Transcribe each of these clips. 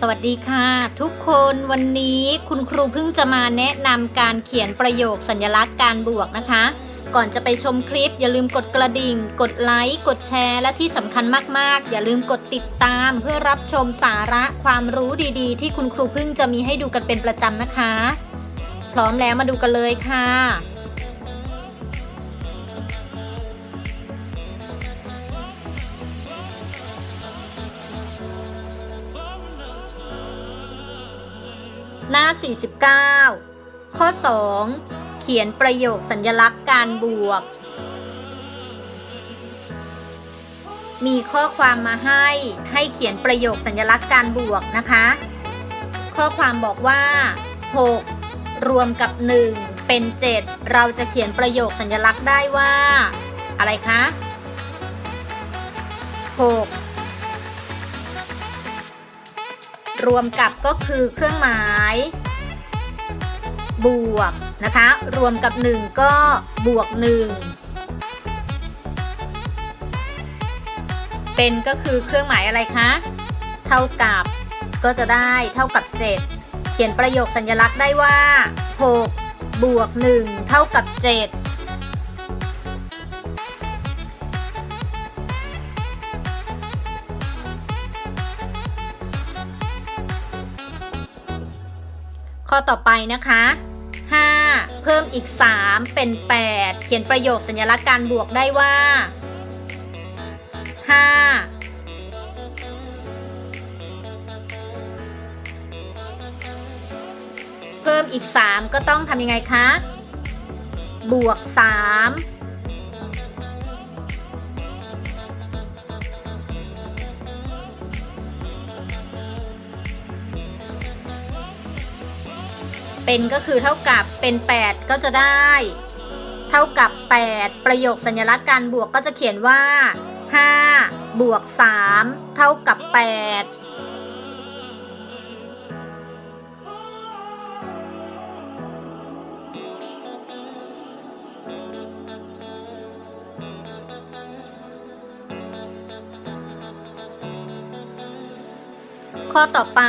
สวัสดีค่ะ ทุกคนวันนี้คุณครูเพิ่งจะมาแนะนำการเขียนประโยคสัญลักษณ์การบวกนะคะ ก่อนจะไปชมคลิป อย่าลืมกดกระดิ่ง กดไลค์กดแชร์ และที่สำคัญมากๆ อย่าลืมกดติดตาม เพื่อรับชมสาระความรู้ดีๆ ที่คุณครูเพิ่งจะมีให้ดูกันเป็นประจำนะคะ พร้อมแล้วมาดูกันเลยค่ะ หน้า 49 ข้อ 2 เขียนประโยคสัญญลักษณ์การบวก มีข้อความมาให้ให้เขียนประโยคสัญลักษณ์การบวกนะคะ ข้อความบอกว่า 6 รวมกับ 1 เป็น 7 เราจะเขียนประโยคสัญลักษณ์ได้ว่า อะไรคะ 6 รวมกับก็คือเครื่องหมาย บวกนะคะ รวมกับ 1 ก็บวก 1 เป็นก็คือเครื่องหมายอะไรคะ เท่ากับก็จะได้เท่ากับ 7 เขียนประโยคสัญลักษณ์ได้ว่า 6 บวก 1 เท่ากับ 7 ข้อต่อไปนะคะ 5 เพิ่มอีก 3 เป็น 8 เขียนประโยคสัญลักษณ์การบวกได้ว่า 5 เพิ่มอีก 3 ก็ต้องทำยังไงคะ บวก 3 เป็นก็คือเท่ากับเป็น 8 ก็จะได้ เท่ากับ 8 ประโยคสัญลักษณ์การบวกก็จะเขียนว่า 5 บวก 3 เท่ากับ 8ข้อต่อไป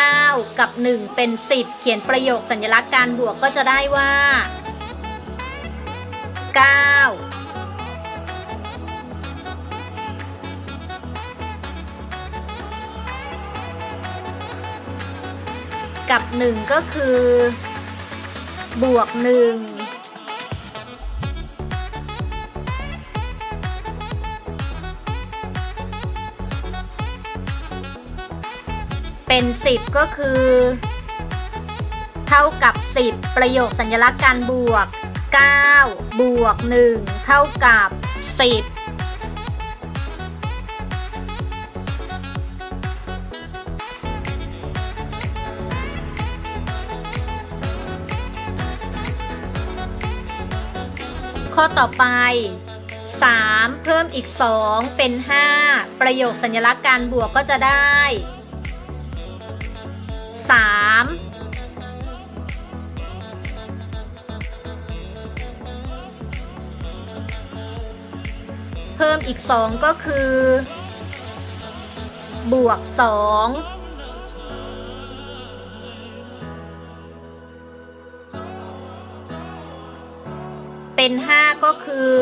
9 กับ 1 เป็น 10 เขียนประโยคสัญลักษณ์การบวกก็จะได้ว่า 9 กับ 1 ก็คือ บวก 1 เป็น 10 ก็คือ เท่ากับ 10 ประโยคสัญลักษณ์การบวก 9 บวก 1 เท่ากับ 10ข้อต่อไป 3 เพิ่มอีก 2 เป็น 5 ประโยคสัญลักษณ์การบวกก็จะได้ 3เพิ่มอีก2ก็คือ บวก2เป็น5ก็คือ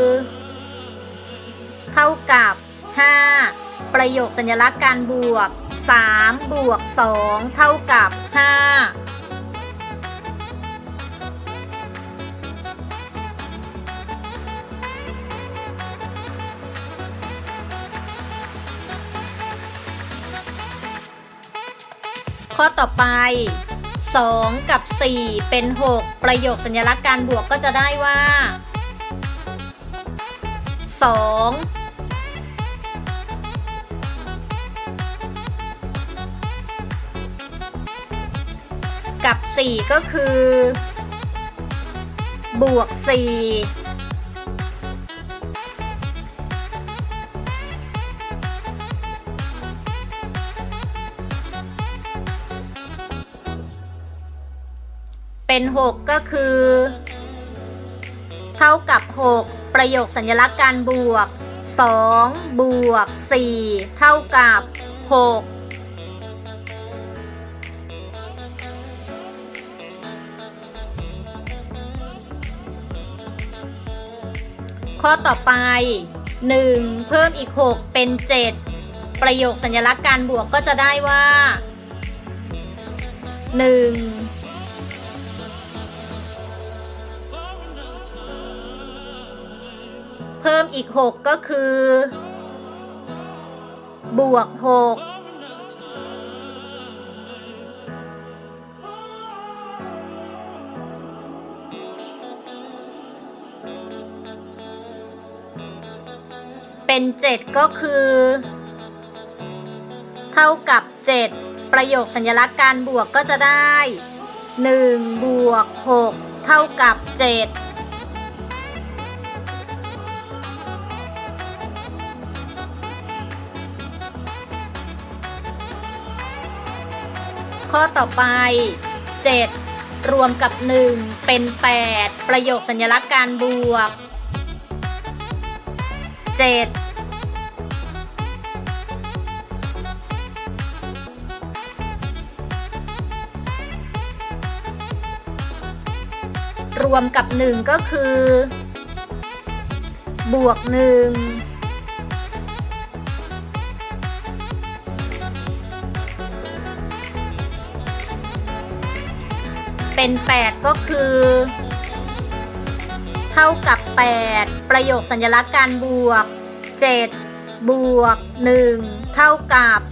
เท่ากับ5 ประโยคสัญลักษณ์การบวก 3 บวก 2 เท่ากับ 5 ข้อต่อไป 2 กับ 4 เป็น 6 ประโยคสัญลักษณ์การบวกก็จะได้ว่า 2 กับ 4 ก็คือ บวก 4 เป็น 6 ก็คือ เท่ากับ 6 ประโยคสัญลักษณ์การบวก 2 บวก 4 เท่ากับ 6 ข้อต่อไป 1 เพิ่มอีก 6 เป็น 7 ประโยคสัญลักษณ์การบวกก็จะได้ว่า 1 เพิ่มอีก 6 ก็คือ บวก 6 เป็น 7 ก็คือ เท่ากับ 7 ประโยคสัญลักษณ์การบวกก็จะได้ 1 บวก 6 เท่ากับ 7ข้อต่อไป 7 รวมกับ 1 เป็น 8 ประโยคสัญลักษณ์การบวก 7รวมกับ 1 ก็คือ บวก 1 เป็น 8 ก็คือ เท่ากับ 8 ประโยคสัญลักษณ์การบวก 7 บวก 1 เท่ากับ 8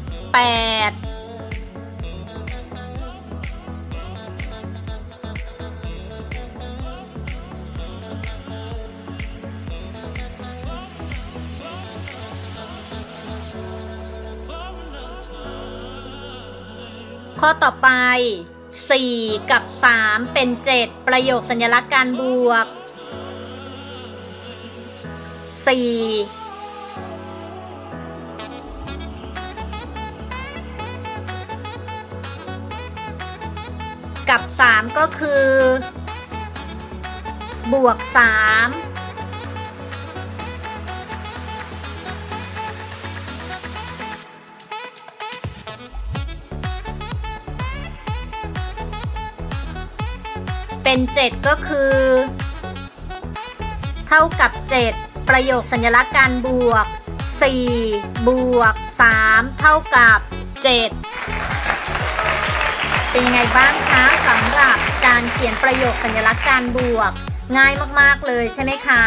ข้อต่อไป 4 กับ 3 เป็น 7 ประโยคสัญลักษณ์การบวก 4กับ 3 ก็คือ บวก 3 เป็น 7 ก็คือ เท่ากับ 7 ประโยคสัญลักษณ์การบวก 4 บวก 3 เท่ากับ 7 เป็นยังไงบ้างคะสำหรับการเขียนประโยคสัญลักษณ์การบวก ง่ายมากๆเลยใช่ไหมคะ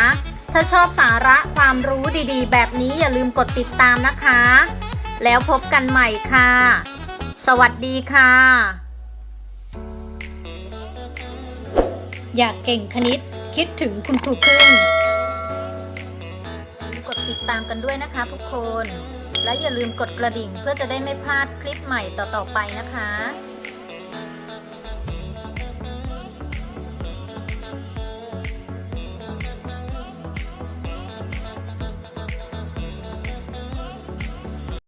ถ้าชอบสาระความรู้ดีๆ แบบนี้อย่าลืมกดติดตามนะคะ แล้วพบกันใหม่ค่ะ สวัสดีค่ะอยากเก่งคณิต คิดถึงคุณครูพึ่ง ติดตามกันด้วยนะคะทุกคน และอย่าลืมกดกระดิ่งเพื่อจะได้ไม่พลาดคลิปใหม่ต่อๆไปนะคะ